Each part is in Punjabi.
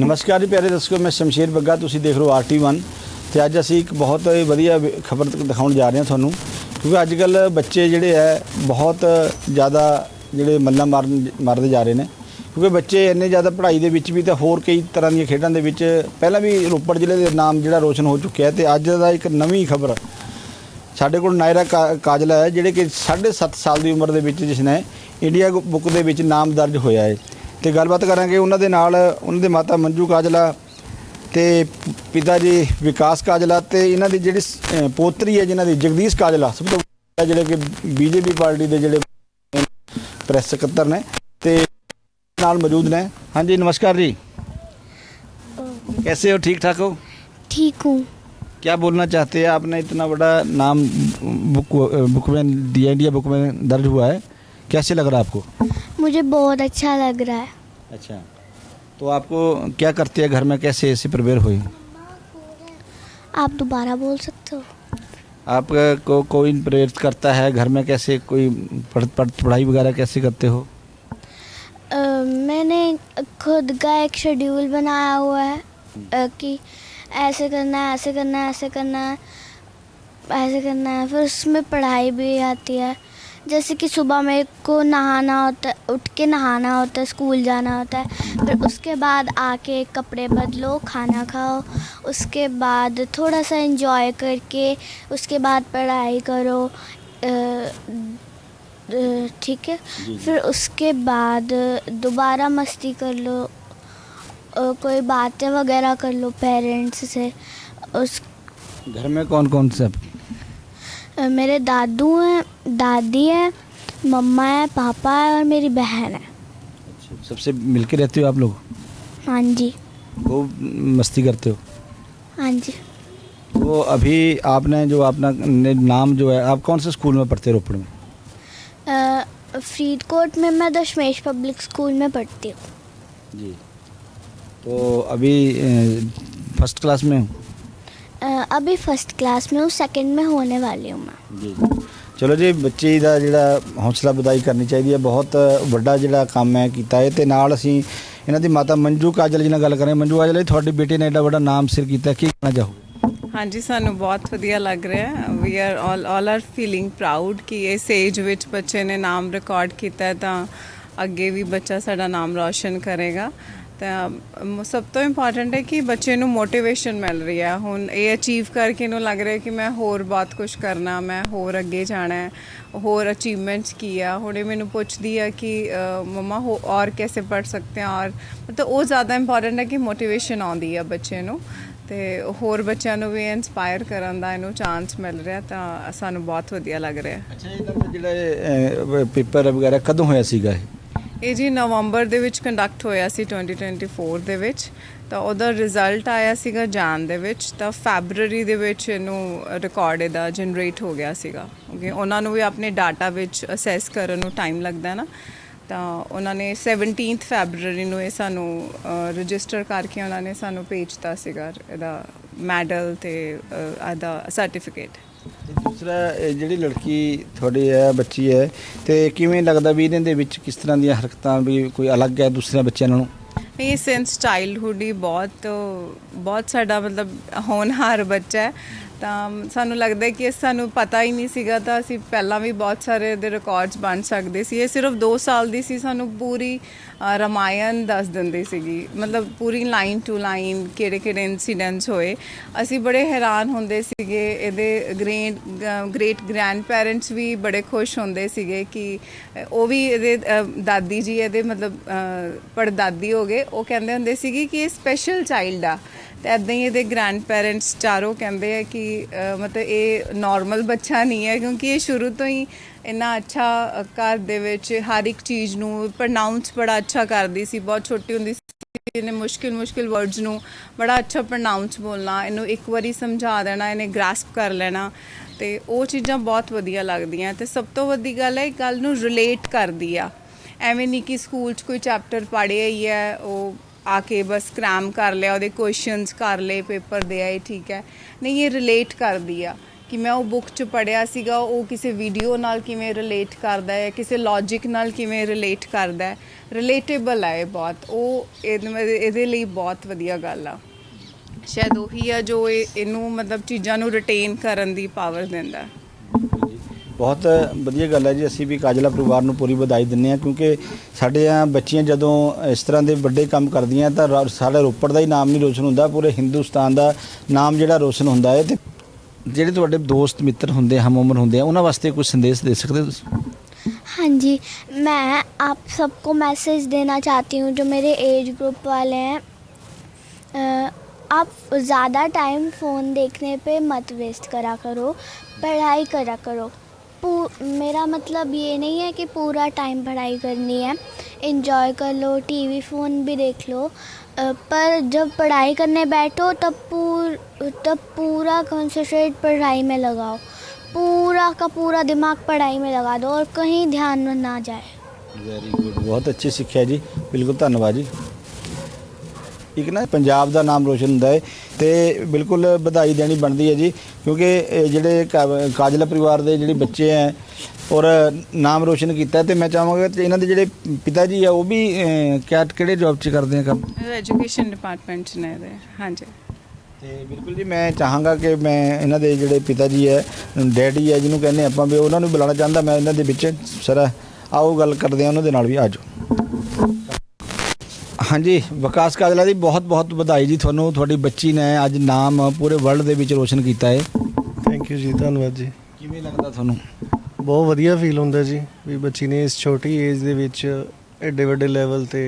ਨਮਸਕਾਰ ਜੀ, ਪਿਆਰੇ ਦਰਸ਼ਕੋ, ਮੈਂ ਸ਼ਮਸ਼ੀਰ ਬੱਗਾ, ਤੁਸੀਂ ਦੇਖ ਰਹੇ ਹੋ ਆਰਟੀ1 ਤੇ ਅੱਜ ਅਸੀਂ ਇੱਕ ਬਹੁਤ ਹੀ ਵਧੀਆ ਖਬਰ ਦਿਖਾਉਣ ਜਾ ਰਹੇ ਹਾਂ ਤੁਹਾਨੂੰ। ਕਿਉਂਕਿ ਅੱਜ ਕੱਲ ਬੱਚੇ ਜਿਹੜੇ ਹੈ, ਬਹੁਤ ਜ਼ਿਆਦਾ ਜਿਹੜੇ ਮੱਲਾਂ ਮਾਰਨ, ਮਾਰਦੇ ਜਾ ਰਹੇ ਨੇ। ਕਿਉਂਕਿ ਬੱਚੇ ਇੰਨੇ ਜ਼ਿਆਦਾ ਪੜ੍ਹਾਈ ਦੇ ਵਿੱਚ ਵੀ ਤਾਂ ਹੋਰ ਕਈ ਤਰ੍ਹਾਂ ਦੀਆਂ ਖੇਡਾਂ ਦੇ ਵਿੱਚ ਪਹਿਲਾਂ ਵੀ ਰੋਪੜ ਜ਼ਿਲ੍ਹੇ ਦੇ ਨਾਮ ਜਿਹੜਾ ਰੋਸ਼ਨ ਹੋ ਚੁੱਕਿਆ ਹੈ ਤੇ ਅੱਜ ਦਾ ਇੱਕ ਨਵੀਂ ਖਬਰ। ਸਾਡੇ ਕੋਲ ਨਾਇਰਾ ਕਾ- ਕਾਜਲਾ ਹੈ, ਜਿਹੜੇ ਕਿ 7.5 ਸਾਲ ਦੀ ਉਮਰ ਦੇ ਵਿੱਚ ਜਿਸ ਨੇ ਇੰਡੀਆ ਬੁੱਕ ਦੇ ਵਿੱਚ ਨਾਮ ਦਰਜ ਹੋਇਆ ਹੈ। ਤੇ ਗੱਲਬਾਤ ਕਰਾਂਗੇ ਉਹਨਾਂ ਦੇ ਨਾਲ ਉਹਨਾਂ ਦੇ ਮਾਤਾ ਮੰਜੂ ਕਾਜਲਾ ਤੇ ਪਿਤਾ ਜੀ ਵਿਕਾਸ ਕਾਜਲਾ ਤੇ ਇਹਨਾਂ ਦੀ ਜਿਹੜੀ ਸ- ਅਹ ਪੋਤਰੀ ਹੈ ਜਿਨ੍ਹਾਂ ਦੀ ਜਗਦੀਸ਼ ਕਾਜਲਾ ਸਭ ਤੋਂ ਵੱਡਾ ਜਿਹੜੇ ਕਿ ਬੀਜੇਪੀ ਪਾਰਟੀ ਦੇ ਜਿਹੜੇ ਪ੍ਰੈਸ ਸਕੱਤਰ ਨੇ ਤੇ ਨਾਲ ਮੌਜੂਦ ਨੇ ਹਾਂਜੀ ਨਮਸਕਾਰ ਜੀ कैसे हो ठीक ठाक हो ठीक हूँ क्या बोलना चाहते हैं आपने इतना बड़ा नाम बुक बुक में दिया इंडिया बुक में दर्ज हुआ है कैसे लग रहा है आपको मुझे बहुत अच्छा लग रहा है। अच्छा। तो आपको क्या करते हैं घर में? कैसे ऐसी प्रिपेयर हुई? आप दोबारा बोल सकते हो? आपको कोई प्रेरित करता है घर में? कैसे कोई पढ़, पढ़, पढ़ाई वगैरह कैसे करते हो? अ, मैंने खुद का एक शेड्यूल बनाया हुआ है अ, कि ऐसे करना है ऐसे करना है ऐसे करना है ऐसे करना है। फिर उसमें पढ़ाई भी आती है। जैसे कि सुबह मेरे को नहाना होता है उठ के नहाना होता है स्कूल जाना होता है फिर उसके बाद आके कपड़े बदलो खाना खाओ उसके बाद थोड़ा सा एंजॉय करके उसके बाद पढ़ाई करो ठीक है? फिर उसके बाद दोबारा मस्ती कर लो कोई बातें वगैरह कर लो पेरेंट्स से उस घर में कौन कौन से मेरे दादू हैं दादी है मम्मा है पापा है और मेरी बहन है। सबसे मिलके रहते हो आप लोग? हाँ जी। खूब मस्ती करते हो? हाँ जी। तो अभी आपने जो अपना नाम जो है आप कौन से स्कूल में पढ़ते हो रोपड़ में? फरीदकोट में मैं दशमेश पब्लिक स्कूल में पढ़ती हूँ। जी। तो अभी फ़र्स्ट क्लास में हूँ? अभी फर्स्ट क्लास में हूँ सेकंड में होने वाली हूँ मैं ਜੀ ਚਲੋ ਜੀ ਬੱਚੇ ਦਾ ਜਿਹੜਾ ਹੌਸਲਾ ਵਧਾਈ ਕਰਨੀ ਚਾਹੀਦੀ ਹੈ ਬਹੁਤ ਵੱਡਾ ਜਿਹੜਾ ਕੰਮ ਹੈ ਕੀਤਾ ਹੈ ਤੇ ਨਾਲ ਅਸੀਂ ਇਹਨਾਂ ਦੀ ਮਾਤਾ ਮੰਜੂ ਕਾਜਲ ਜੀ ਨਾਲ ਗੱਲ ਕਰਾਂਗੇ ਮੰਜੂ ਕਾਜਲ ਜੀ ਤੁਹਾਡੀ ਬੇਟੀ ਨੇ ਐਡਾ ਵੱਡਾ ਨਾਮ ਸਿਰ ਕੀਤਾ ਕੀ ਕਹਿਣਾ ਚਾਹੋਗੇ ਹਾਂਜੀ ਸਾਨੂੰ ਬਹੁਤ ਵਧੀਆ ਲੱਗ ਰਿਹਾ ਹੈ we are all all are feeling proud ਕਿ ਇਸ ਏਜ ਵਿੱਚ ਬੱਚੇ ਨੇ ਨਾਮ ਰਿਕਾਰਡ ਕੀਤਾ ਹੈ ਤਾਂ ਅੱਗੇ ਵੀ ਬੱਚਾ ਸਾਡਾ ਨਾਮ ਰੌਸ਼ਨ ਕਰੇਗਾ ਤਾਂ ਸਭ ਤੋਂ ਇੰਪੋਰਟੈਂਟ ਹੈ ਕਿ ਬੱਚੇ ਨੂੰ ਮੋਟੀਵੇਸ਼ਨ ਮਿਲ ਰਹੀ ਹੈ। ਹੁਣ ਇਹ ਅਚੀਵ ਕਰਕੇ ਇਹਨੂੰ ਲੱਗ ਰਿਹਾ ਕਿ ਮੈਂ ਹੋਰ ਬਹੁਤ ਕੁਝ ਕਰਨਾ ਮੈਂ ਹੋਰ ਅੱਗੇ ਜਾਣਾ ਹੈ। ਹੋਰ ਅਚੀਵਮੈਂਟਸ ਕੀ ਆ? ਹੁਣ ਇਹ ਮੈਨੂੰ ਪੁੱਛਦੀ ਆ ਕਿ ਅ, ਮਮਾ ਹੋ ਔਰ ਕੈਸੇ ਪੜ ਸਕਤੇ ਹਾਂ? ਔਰ ਮਤਲਬ ਉਹ ਜ਼ਿਆਦਾ ਇੰਪੋਰਟੈਂਟ ਹੈ ਕਿ ਮੋਟੀਵੇਸ਼ਨ ਆਉਂਦੀ ਆ ਬੱਚੇ ਨੂੰ। ਤੇ ਹੋਰ ਬੱਚਿਆਂ ਨੂੰ ਵੀ ਇਨਸਪਾਇਰ ਕਰਨ ਦਾ ਇਹਨੂੰ ਚਾਂਸ ਮਿਲ ਰਿਹਾ ਤਾਂ ਸਾਨੂੰ ਬਹੁਤ ਵਧੀਆ ਲੱਗ ਰਿਹਾ ਅੱਛਾ ਇਹਦਾ ਜਿਹੜਾ ਪੇਪਰ ਵਗੈਰਾ ਕਦੋਂ ਹੋਇਆ ਸੀਗਾ ਇਹ? ਇਹ ਜੀ ਨਵੰਬਰ ਦੇ ਵਿੱਚ ਕੰਡਕਟ ਹੋਇਆ ਸੀ 2024 ਦੇ ਵਿੱਚ। ਤਾਂ ਉਹਦਾ ਰਿਜ਼ਲਟ ਆਇਆ ਸੀਗਾ ਜਾਨ ਦੇ ਵਿੱਚ। ਤਾਂ ਫੈਬਰੂਅਰੀ ਦੇ ਵਿੱਚ ਇਹਨੂੰ ਰਿਕਾਰਡ ਇਹਦਾ ਜਨਰੇਟ ਹੋ ਗਿਆ ਸੀਗਾ। ਕਿਉਂਕਿ ਉਹਨਾਂ ਨੂੰ ਵੀ ਆਪਣੇ ਡਾਟਾ ਵਿੱਚ ਅਸੈਸ ਕਰਨ ਨੂੰ ਟਾਈਮ ਲੱਗਦਾ ਨਾ। ਤਾਂ ਉਹਨਾਂ ਨੇ 17th ਫੈਬਰੂਅਰੀ ਨੂੰ ਇਹ ਸਾਨੂੰ ਰਜਿਸਟਰ ਕਰਕੇ ਉਹਨਾਂ ਨੇ ਸਾਨੂੰ ਭੇਜਤਾ ਸੀਗਾ ਇਹਦਾ ਮੈਡਲ ਤੇ ਇਹਦਾ ਸਰਟੀਫਿਕੇਟ ਤੇ ਦੂਸਰਾ ਇਹ ਜਿਹੜੀ ਲੜਕੀ ਤੁਹਾਡੀ ਹੈ, ਬੱਚੀ ਹੈ, ਤੇ ਕਿਵੇਂ ਲੱਗਦਾ ਵੀ ਇਹਨਾਂ ਦੇ ਵਿੱਚ ਕਿਸ ਤਰ੍ਹਾਂ ਦੀਆਂ ਹਰਕਤਾਂ ਵੀ ਕੋਈ ਅਲੱਗ ਹੈ ਦੂਸਰੇ ਬੱਚਿਆਂ ਨਾਲੋਂ? ਇਹ ਸਿੰਸ ਚਾਈਲਡਹੁੱਡ ਹੀ ਬਹੁਤ ਬਹੁਤ ਸਾਡਾ ਮਤਲਬ ਹੋਣਹਾਰ ਬੱਚਾ ਹੈ। ਤਾਂ ਸਾਨੂੰ ਲੱਗਦਾ ਹੈ ਕਿ ਸਾਨੂੰ ਪਤਾ ਹੀ ਨਹੀਂ ਸੀਗਾ ਤਾਂ ਅਸੀਂ ਪਹਿਲਾਂ ਵੀ ਬਹੁਤ ਸਾਰੇ ਦੇ ਰਿਕਾਰਡਸ ਬਣ ਸਕਦੇ ਸੀ। ਇਹ ਸਿਰਫ 2 ਸਾਲ ਦੀ ਸੀ ਸਾਨੂੰ ਪੂਰੀ ਰਮਾਇਣ ਦੱਸ ਦਿੰਦੀ ਸੀਗੀ। ਮਤਲਬ ਪੂਰੀ ਲਾਈਨ ਟੂ ਲਾਈਨ ਕਿਹੜੇ ਕਿਹੜੇ ਇਨਸੀਡੈਂਟਸ ਹੋਏ। ਅਸੀਂ ਬੜੇ ਹੈਰਾਨ ਹੁੰਦੇ ਸੀਗੇ ਇਹਦੇ ਗ੍ਰੇਟ ਗ੍ਰੇਟ ਗ੍ਰੈਂਡ ਪੈਰੈਂਟਸ ਵੀ ਬੜੇ ਖੁਸ਼ ਹੁੰਦੇ ਸੀਗੇ ਕਿ ਉਹ ਵੀ ਇਹਦੇ ਦਾਦੀ ਜੀ ਇਹਦੇ ਮਤਲਬ ਅ, ਪੜਦਾਦੀ ਹੋ ਗਏ। ਉਹ ਕਹਿੰਦੇ ਹੁੰਦੇ ਸੀਗੇ ਕਿ ਇਹ ਸਪੈਸ਼ਲ ਚਾਈਲਡ ਆ। ਤੇ ਐਦਾਂ ਹੀ ਇਹਦੇ ਗ੍ਰੈਂਡ ਪੈਰੈਂਟਸ ਚਾਰੋਂ ਕਹਿੰਦੇ ਆ ਕਿ ਮਤਲਬ ਇਹ ਨਾਰਮਲ ਬੱਚਾ ਨਹੀਂ ਹੈ, ਕਿਉਂਕਿ ਇਹ ਸ਼ੁਰੂ ਤੋਂ ਹੀ ਇੰਨਾ ਅੱਛਾ ਘਰ ਦੇ ਵਿੱਚ ਹਰ ਇੱਕ ਚੀਜ਼ ਨੂੰ ਪ੍ਰੋਨਾਂਸ ਬੜਾ ਅੱਛਾ ਕਰਦੀ ਸੀ, ਬਹੁਤ ਛੋਟੀ ਹੁੰਦੀ ਸੀ ਇਹਨੇ ਮੁਸ਼ਕਿਲ ਮੁਸ਼ਕਿਲ ਵਰਡਸ ਨੂੰ ਬੜਾ ਅੱਛਾ ਪ੍ਰੋਨਾਂਸ ਬੋਲਣਾ, ਇਹਨੂੰ ਇੱਕ ਵਾਰੀ ਸਮਝਾ ਦੇਣਾ, ਇਹਨੇ ਗ੍ਰਾਸਪ ਕਰ ਲੈਣਾ ਤੇ ਉਹ ਚੀਜ਼ਾਂ ਬਹੁਤ ਵਧੀਆ ਲੱਗਦੀਆਂ ਤੇ ਸਭ ਤੋਂ ਵੱਡੀ ਗੱਲ ਹੈ, ਇਹ ਗੱਲ ਨੂੰ ਰਿਲੇਟ ਕਰਦੀ ਆ। ਐਵੇਂ ਨਹੀਂ ਕਿ ਸਕੂਲ 'ਚ ਕੋਈ ਚੈਪਟਰ ਪੜ੍ਹਿਆ ਹੀ ਹੈ, ਉਹ ਆ ਕੇ ਬਸ ਕ੍ਰਾਮ ਕਰ ਲਿਆ, ਉਹਦੇ ਕੁਐਸਚਨਸ ਕਰ ਲਏ ਪੇਪਰ ਦੇ ਆਏ, ਠੀਕ ਹੈ। ਨਹੀਂ, ਇਹ ਰਿਲੇਟ ਕਰਦੀ ਆ ਕਿ ਮੈਂ ਉਹ ਬੁੱਕ 'ਚ ਪੜਿਆ ਸੀਗਾ, ਉਹ ਕਿਸੇ ਵੀਡੀਓ ਨਾਲ ਕਿਵੇਂ ਰਿਲੇਟ ਕਰਦਾ ਹੈ, ਕਿਸੇ ਲੌਜੀਕ ਨਾਲ ਕਿਵੇਂ ਰਿਲੇਟ ਕਰਦਾ ਹੈ। ਰਿਲੇਟੇਬਲ ਹੈ ਇਹ ਬਹੁਤ। ਉਹ ਇਹਦੇ ਇਹਦੇ ਲਈ ਬਹੁਤ ਵਧੀਆ ਗੱਲ ਆ। ਸ਼ਾਇਦ ਉਹੀ ਆ ਜੋ ਇਹ, ਇਹਨੂੰ ਮਤਲਬ ਚੀਜ਼ਾਂ ਨੂੰ ਰਿਟੇਨ ਕਰਨ ਦੀ ਪਾਵਰ ਦਿੰਦਾ। ਬਹੁਤ ਵਧੀਆ ਗੱਲ ਹੈ ਜੀ ਅਸੀਂ ਵੀ ਕਾਜਲਾ ਪਰਿਵਾਰ ਨੂੰ ਪੂਰੀ ਵਧਾਈ ਦਿੰਦੇ ਹਾਂ ਕਿਉਂਕਿ ਸਾਡੇ ਆ ਬੱਚੀਆਂ ਜਦੋਂ ਇਸ ਤਰ੍ਹਾਂ ਦੇ ਵੱਡੇ ਕੰਮ ਕਰਦੀਆਂ ਤਾਂ ਰਾ- ਸਾਡਾ ਰੋਪੜ ਦਾ ਹੀ ਨਾਮ ਨਹੀਂ ਰੋਸ਼ਨ ਹੁੰਦਾ ਪੂਰੇ ਹਿੰਦੁਸਤਾਨ ਦਾ ਨਾਮ ਜਿਹੜਾ ਰੋਸ਼ਨ ਹੁੰਦਾ ਹੈ ਤੇ ਜਿਹੜੇ ਤੁਹਾਡੇ ਦੋਸਤ ਮਿੱਤਰ ਹੁੰਦੇ ਹਮ ਉਮਰ ਹੁੰਦੇ ਆ ਉਹਨਾਂ ਵਾਸਤੇ ਕੋਈ ਸੰਦੇਸ਼ ਦੇ ਸਕਦੇ ਹੋ ਤੁਸੀਂ हाँ जी मैं आप सबको मैसेज देना चाहती हूँ जो मेरे एज ग्रुप वाले हैं अ, आप ज़्यादा टाइम फ़ोन देखने पे मत वेस्ट करा करो पढ़ाई करा करो पू- मेरा मतलब ये नहीं है कि पूरा टाइम पढ़ाई करनी है। इन्जॉय कर लो टीवी फ़ोन भी देख लो। पर जब पढ़ाई करने बैठो, तब पूर, तब पूरा कंसंट्रेट पढ़ाई में लगाओ। पूरा का पूरा दिमाग पढ़ाई में लगा दो और कहीं ध्यान में ना जाए। वेरी गुड बहुत अच्छी सिक्ख्या जी। बिल्कुल धन्यवाद जी। ਇੱਕ ਨਾ ਪੰਜਾਬ ਦਾ ਨਾਮ ਰੋਸ਼ਨ ਹੁੰਦਾ ਹੈ ਤੇ ਬਿਲਕੁਲ ਵਧਾਈ ਦੇਣੀ ਬਣਦੀ ਹੈ ਜੀ ਕਿਉਂਕਿ ਇਹ ਜਿਹੜੇ ਕਾ- ਕਾਜਲਾ ਪਰਿਵਾਰ ਦੇ ਜਿਹੜੇ ਬੱਚੇ ਹੈ ਔਰ ਨਾਮ ਰੋਸ਼ਨ ਕੀਤਾ ਤੇ ਮੈਂ ਚਾਹਾਂਗਾ ਕਿ ਇਹਨਾਂ ਦੇ ਜਿਹੜੇ ਪਿਤਾ ਜੀ ਆ ਉਹ ਵੀ ਅਹ, ਕਿਆ ਕਿਹੜੇ ਜੌਬ 'ਚ ਕਰਦੇ ਆ ਕੰਮ? ਐਜੂਕੇਸ਼ਨ ਡਿਪਾਰਟਮੈਂਟ 'ਚ ਨੇ ਇਹਦੇ ਹਾਂਜੀ। ਤੇ ਬਿਲਕੁਲ ਜੀ ਮੈਂ ਚਾਹਾਂਗਾ ਕਿ ਮੈਂ ਇਹਨਾਂ ਦੇ ਜਿਹੜੇ ਪਿਤਾ ਜੀ ਹੈ ਡੈਡੀ ਹੈ ਜਿਹਨੂੰ ਕਹਿੰਦੇ ਆਪਾਂ ਵੀ ਉਹਨਾਂ ਨੂੰ ਬੁਲਾਉਣਾ ਚਾਹੁੰਦਾ ਮੈਂ ਇਹਨਾਂ ਦੇ ਵਿੱਚ ਸਰ ਆਓ ਗੱਲ ਕਰਦੇ ਆ ਉਹਨਾਂ ਦੇ ਨਾਲ ਵੀ ਆਜੋ ਹਾਂਜੀ ਵਿਕਾਸ ਕਾਜਲਾ ਦੀ ਬਹੁਤ ਬਹੁਤ ਵਧਾਈ ਜੀ ਤੁਹਾਨੂੰ ਤੁਹਾਡੀ ਬੱਚੀ ਨੇ ਅੱਜ ਨਾਮ ਪੂਰੇ ਵਰਲਡ ਦੇ ਵਿੱਚ ਰੋਸ਼ਨ ਕੀਤਾ ਹੈ। ਥੈਂਕ ਯੂ ਜੀ ਧੰਨਵਾਦ ਜੀ। ਕਿਵੇਂ ਲੱਗਦਾ ਤੁਹਾਨੂੰ? ਬਹੁਤ ਵਧੀਆ ਫੀਲ ਹੁੰਦਾ ਜੀ ਵੀ ਬੱਚੀ ਨੇ ਇਸ ਛੋਟੀ ਏਜ ਦੇ ਵਿੱਚ ਐਡੇ ਵੱਡੇ ਲੈਵਲ ਤੇ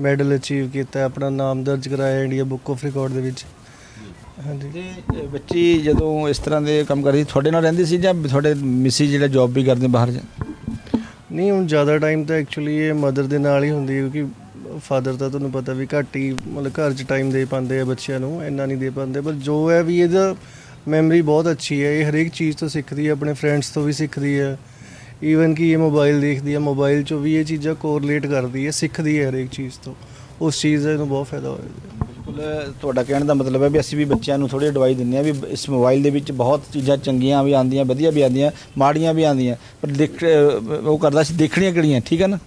ਮੈਡਲ ਅਚੀਵ ਕੀਤਾ ਆਪਣਾ ਨਾਮ ਦਰਜ ਕਰਾਇਆ ਇੰਡੀਆ ਬੁੱਕ ਆਫ ਰਿਕਾਰਡ ਦੇ ਵਿੱਚ। ਹਾਂਜੀ। ਤੇ ਬੱਚੀ ਜਦੋਂ ਇਸ ਤਰ੍ਹਾਂ ਦੇ ਕੰਮ ਕਰਦੀ ਤੁਹਾਡੇ ਨਾਲ ਰਹਿੰਦੀ ਸੀ ਜਾਂ ਤੁਹਾਡੇ ਮਿਸੀ ਜਿਹੜਾ ਜੌਬ ਵੀ ਕਰਦੇ ਬਾਹਰ ਜਾ ਨਹੀਂ ਹੁਣ ਜ਼ਿਆਦਾ ਟਾਈਮ ਤਾਂ ਐਕਚੁਅਲੀ ਇਹ ਮਦਰ ਦੇ ਨਾਲ ਹੀ ਹੁੰਦੀ ਹੈ ਕਿਉਂਕਿ ਫਾਦਰ ਤਾਂ ਤੁਹਾਨੂੰ ਪਤਾ ਵੀ ਘੱਟ ਹੀ ਮਤਲਬ ਘਰ 'ਚ ਟਾਈਮ ਦੇ ਪਾਉਂਦੇ ਆ ਬੱਚਿਆਂ ਨੂੰ, ਇੰਨਾ ਨਹੀਂ ਦੇ ਪਾਉਂਦੇ। ਪਰ ਜੋ ਹੈ ਵੀ ਇਹਦਾ ਮੈਮਰੀ ਬਹੁਤ ਅੱਛੀ ਹੈ। ਇਹ ਹਰੇਕ ਚੀਜ਼ ਤੋਂ ਸਿੱਖਦੀ ਹੈ, ਆਪਣੇ ਫਰੈਂਡਸ ਤੋਂ ਵੀ ਸਿੱਖਦੀ ਹੈ। ਈਵਨ ਕਿ ਇਹ ਮੋਬਾਈਲ ਦੇਖਦੀ ਹੈ ਮੋਬਾਈਲ 'ਚੋਂ ਵੀ ਇਹ ਚੀਜ਼ਾਂ ਕੋਰਿਲੇਟ ਕਰਦੀ ਹੈ, ਸਿੱਖਦੀ ਹੈ ਹਰੇਕ ਚੀਜ਼ ਤੋਂ। ਉਸ ਚੀਜ਼ ਦਾ ਇਹਨੂੰ ਬਹੁਤ ਫਾਇਦਾ ਹੋਇਆ। ਬਿਲਕੁਲ, ਤੁਹਾਡਾ ਕਹਿਣ ਦਾ ਮਤਲਬ ਹੈ ਵੀ ਅਸੀਂ ਵੀ ਬੱਚਿਆਂ ਨੂੰ ਥੋੜੀ ਐਡਵਾਈਸ ਦਿੰਦੇ ਆ ਵੀ ਇਸ ਮੋਬਾਈਲ ਦੇ ਵਿੱਚ ਬਹੁਤ ਚੀਜ਼ਾਂ ਚੰਗੀਆਂ ਵੀ ਆਉਂਦੀਆਂ, ਵਧੀਆ ਵੀ ਆਉਂਦੀਆਂ, ਮਾੜੀਆਂ ਵੀ ਆਉਂਦੀਆਂ। ਪਰ ਦੇਖ ਉਹ ਕਰਦਾ ਸੀ ਦੇਖਣੀਆਂ ਕਿਹੜੀਆਂ, ਠੀਕ ਹੈ ਨਾ?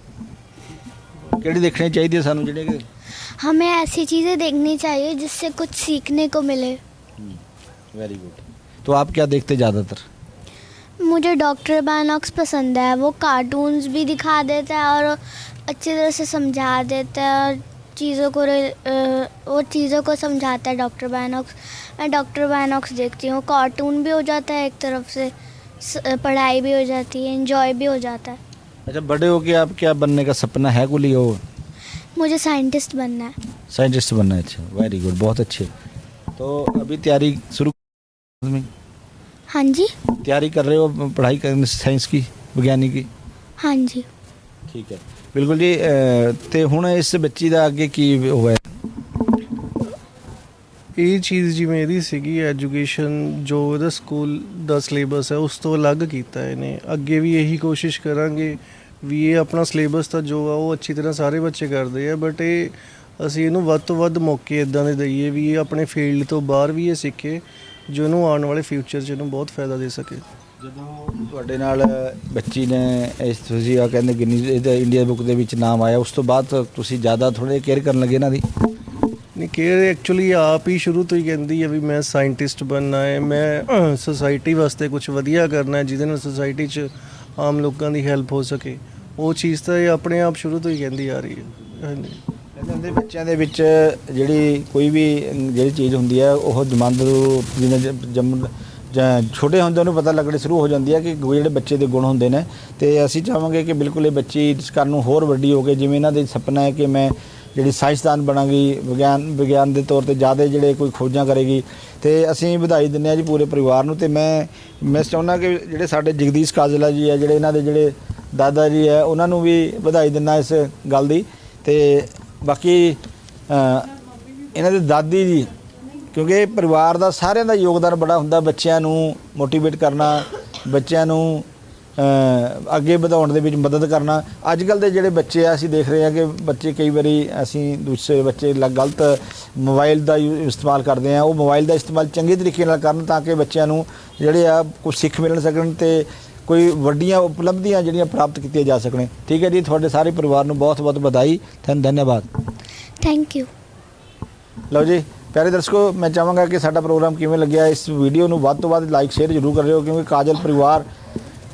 ਕਿਹੜੀ ਦੇਖਣੀ ਚਾਹੀਦੀ ਹੈ ਸਾਨੂੰ ਜਿਹੜੇ ਕਿ हमें ऐसी चीज़ें देखनी चाहिए जिससे कुछ सीखने को मिले वेरी गुड तो आप क्या देखते ज़्यादातर मुझे डॉक्टर बायनॉक्स पसंद है वो कार्टून्स भी दिखा देता है और अच्छी तरह से समझा देता है और चीज़ों को रे- अ, वो चीज़ों को समझाता है डॉक्टर बायनॉक्स मैं डॉक्टर बायनॉक्स देखती हूँ कार्टून भी हो जाता है एक तरफ से स- अ, पढ़ाई भी हो जाती है इंजॉय भी हो जाता है अच्छा बड़े हो के आप क्या बनने का सपना है कोई हो मुझे साइंटिस्ट बनना है साइंटिस्ट बनना है अच्छा वेरी गुड बहुत अच्छे तो अभी तैयारी शुरू में हाँ जी तैयारी कर रहे हो पढ़ाई करने साइंस की ਵਿਗਿਆਨੀ की हाँ जी ਠੀਕ ਹੈ ਬਿਲਕੁਲ ਜੀ ਅਹ, ਤੇ ਹੁਣ ਇਸ ਬੱਚੀ ਦਾ ਅੱਗੇ ਕੀ ਹੋਇਆ ਇਹ ਚੀਜ਼ ਜਿਵੇਂ ਇਹਦੀ ਸੀਗੀ ਐਜੂਕੇਸ਼ਨ ਜੋ ਇਹਦਾ ਸਕੂਲ ਦਾ ਸਿਲੇਬਸ ਹੈ ਉਸ ਤੋਂ ਅਲੱਗ ਕੀਤਾ ਇਹਨੇ ਅੱਗੇ ਵੀ ਇਹੀ ਕੋਸ਼ਿਸ਼ ਕਰਾਂਗੇ ਵੀ ਇਹ ਆਪਣਾ ਸਿਲੇਬਸ ਤਾਂ ਜੋ ਆ ਉਹ ਅੱਛੀ ਤਰ੍ਹਾਂ ਸਾਰੇ ਬੱਚੇ ਕਰਦੇ ਆ ਬਟ ਇਹ ਅਸੀਂ ਇਹਨੂੰ ਵੱਧ ਤੋਂ ਵੱਧ ਮੌਕੇ ਇਦਾਂ ਦੇ ਦਈਏ ਵੀ ਇਹ ਆਪਣੇ ਫੀਲਡ ਤੋਂ ਬਾਹਰ ਵੀ ਇਹ ਸਿੱਖੇ ਜੋ ਇਹਨੂੰ ਆਉਣ ਵਾਲੇ ਫਿਊਚਰ 'ਚ ਇਹਨੂੰ ਬਹੁਤ ਫਾਇਦਾ ਦੇ ਸਕੇ। ਜਦੋਂ ਤੁਹਾਡੇ ਨਾਲ ਬੱਚੀ ਨੇ ਇਸ ਤੁਸੀਂ ਆ ਕਹਿੰਦੇ ਗਿਨੀ ਇਹਦਾ ਇੰਡੀਆ ਬੁੱਕ ਦੇ ਵਿੱਚ ਨਾਮ ਆਇਆ ਉਸ ਤੋਂ ਬਾਅਦ ਤੁਸੀਂ ਜ਼ਿਆਦਾ ਥੋੜੇ ਕੇਅਰ ਕਰਨ ਲੱਗੇ ਇਹਨਾਂ ਦੀ? ਨਹੀਂ ਕੇਅਰ ਐਕਚੁਅਲੀ ਆਪ ਹੀ ਸ਼ੁਰੂ ਤੋਂ ਹੀ ਕਹਿੰਦੀ ਹੈ ਵੀ ਮੈਂ ਸਾਇੰਟਿਸਟ ਬਣਨਾ ਹੈ ਮੈਂ ਸੋਸਾਇਟੀ ਵਾਸਤੇ ਕੁਝ ਵਧੀਆ ਕਰਨਾ ਹੈ ਜਿਹਦੇ ਨਾਲ ਸੋਸਾਇਟੀ 'ਚ ਆਮ ਲੋਕਾਂ ਦੀ ਹੈਲਪ ਹੋ ਸਕੇ। ਉਹ ਚੀਜ਼ ਤਾਂ ਇਹ ਆਪਣੇ ਆਪ ਸ਼ੁਰੂ ਤੋਂ ਹੀ ਕਹਿੰਦੀ ਆ ਰਹੀ ਹੈ। ਹਾਂਜੀ। ਕਹਿੰਦੇ ਬੱਚਿਆਂ ਦੇ ਵਿੱਚ ਜਿਹੜੀ ਕੋਈ ਵੀ ਜਿਹੜੀ ਚੀਜ਼ ਹੁੰਦੀ ਹੈ, ਉਹ ਜਮਾਂਦ ਨੂੰ ਜਿਵੇਂ ਜੰਮ ਜਾਂ ਛੋਟੇ ਹੁੰਦੇ ਨੂੰ ਪਤਾ ਲੱਗਣੇ ਸ਼ੁਰੂ ਹੋ ਜਾਂਦੀ ਹੈ ਕਿ ਗੋ- ਜਿਹੜੇ ਬੱਚੇ ਦੇ ਗੁਣ ਹੁੰਦੇ ਨੇ। ਤੇ ਅਸੀਂ ਚਾਹਾਂਗੇ ਕਿ ਬਿਲਕੁਲ ਇਹ ਬੱਚੀ ਇਸ ਕਰਨ ਨੂੰ ਹੋਰ ਵੱਡੀ ਹੋ ਕੇ ਜਿਵੇਂ ਇਹਨਾਂ ਦੇ ਸੁਪਨਾ ਹੈ ਕਿ ਮੈਂ ਜਿਹੜੀ ਸਾਇੰਸਦਾਨ ਬਣਾਂਗੀ, ਵਿਗਿਆਨ ਵਿਗਿਆਨ ਦੇ ਤੌਰ ਤੇ ਜ਼ਿਆਦਾ ਜਿਹੜੇ ਕੋਈ ਖੋਜਾਂ ਕਰੇਗੀ, ਤੇ ਅਸੀਂ ਵਧਾਈ ਦਿੰਦੇ ਹਾਂ ਜੀ ਪੂਰੇ ਪਰਿਵਾਰ ਨੂੰ, ਤੇ ਮੈਂ ਮੈਂ ਚਾਹੁੰਦਾ ਕਿ ਜਿਹੜੇ ਸਾਡੇ ਜਗਦੀਸ਼ ਕਾਜਲਾ ਜੀ ਹੈ ਜਿਹੜੇ ਇਹਨਾਂ ਦੇ ਜਿਹੜੇ ਦਾਦਾ ਜੀ ਹੈ ਉਹਨਾਂ ਨੂੰ ਵੀ ਵਧਾਈ ਦਿੰਦਾ ਇਸ ਗੱਲ ਦੀ, ਤੇ ਬਾਕੀ ਇਹਨਾਂ ਦੇ ਦਾਦੀ ਜੀ, ਕਿਉਂਕਿ ਪਰਿਵਾਰ ਦਾ ਸਾਰਿਆਂ ਦਾ ਯੋਗਦਾਨ ਬੜਾ ਹੁੰਦਾ ਬੱਚਿਆਂ ਨੂੰ ਮੋਟੀਵੇਟ ਕਰਨਾ, ਬੱਚਿਆਂ ਨੂੰ ਅੱਗੇ ਵਧਾਉਣ ਦੇ ਵਿੱਚ ਮਦਦ ਕਰਨਾ। ਅੱਜ ਕੱਲ ਦੇ ਜਿਹੜੇ ਬੱਚੇ ਆ ਅਸੀਂ ਦੇਖ ਰਹੇ ਆ ਕਿ ਬੱਚੇ ਕਈ ਵਾਰੀ ਅਸੀਂ ਦੂਸਰੇ ਬੱਚੇ ਗਲਤ ਮੋਬਾਈਲ ਦਾ ਇਸਤੇਮਾਲ ਕਰਦੇ ਆ ਉਹ ਮੋਬਾਈਲ ਦਾ ਇਸਤੇਮਾਲ ਚੰਗੇ ਤਰੀਕੇ ਨਾਲ ਕਰਨ ਤਾਂ ਕਿ ਬੱਚਿਆਂ ਨੂੰ ਜਿਹੜੇ ਆ ਕੁਝ ਸਿੱਖ ਮਿਲਣ ਸਕਣ ਤੇ ਕੋਈ ਵੱਡੀਆਂ ਉਪਲਬਧੀਆਂ ਜਿਹੜੀਆਂ ਪ੍ਰਾਪਤ ਕੀਤੀਆਂ ਜਾ ਸਕਣ। ਠੀਕ ਹੈ ਜੀ ਤੁਹਾਡੇ ਸਾਰੇ ਪਰਿਵਾਰ ਨੂੰ ਬਹੁਤ-ਬਹੁਤ ਵਧਾਈ। ਤੁਹਾਨੂੰ ਧੰਨਵਾਦ। ਥੈਂਕ ਯੂ ਲਓ ਜੀ ਪਿਆਰੇ ਦਰਸ਼ਕੋ ਮੈਂ ਚਾਹਾਂਗਾ ਕਿ ਸਾਡਾ ਪ੍ਰੋਗਰਾਮ ਕਿਵੇਂ ਲੱਗਿਆ ਇਸ ਵੀਡੀਓ ਨੂੰ ਵੱਧ ਤੋਂ ਵੱਧ ਲਾਈਕ ਸ਼ੇਅਰ ਜ਼ਰੂਰ ਕਰ ਕਰਿਓ ਕਿਉਂਕਿ ਕਾਜਲ ਪਰਿਵਾਰ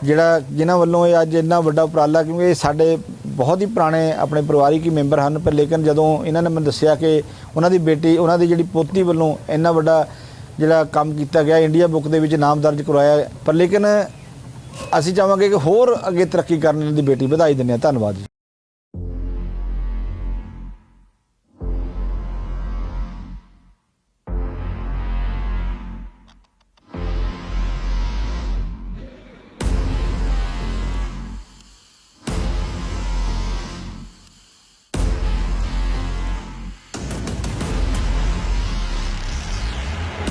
ਜਿਹੜਾ ਜਿਨ੍ਹਾਂ ਵੱਲੋਂ ਇਹ ਅੱਜ ਇੰਨਾ ਵੱਡਾ ਉਪਰਾਲਾ, ਕਿਉਂਕਿ ਇਹ ਸਾਡੇ ਬਹੁਤ ਹੀ ਪੁਰਾਣੇ ਆਪਣੇ ਪਰਿਵਾਰਿਕ ਹੀ ਮੈਂਬਰ ਹਨ, ਪਰ ਲੇਕਿਨ ਜਦੋਂ ਇਹਨਾਂ ਨੇ ਮੈਨੂੰ ਦੱਸਿਆ ਕਿ ਉਹਨਾਂ ਦੀ ਬੇਟੀ, ਉਹਨਾਂ ਦੀ ਜਿਹੜੀ ਪੋਤੀ ਵੱਲੋਂ ਇੰਨਾ ਵੱਡਾ ਜਿਹੜਾ ਕੰਮ ਕੀਤਾ ਗਿਆ, ਇੰਡੀਆ ਬੁੱਕ ਦੇ ਵਿੱਚ ਨਾਮ ਦਰਜ ਕਰਵਾਇਆ, ਪਰ ਲੇਕਿਨ ਅਸੀਂ ਚਾਹਾਂਗੇ ਕਿ ਹੋਰ ਅੱਗੇ ਤਰੱਕੀ ਕਰਨ ਦੀ ਬੇਟੀ ਵਧਾਈ ਦਿੰਦੇ ਹਾਂ। ਧੰਨਵਾਦ ਜੀ।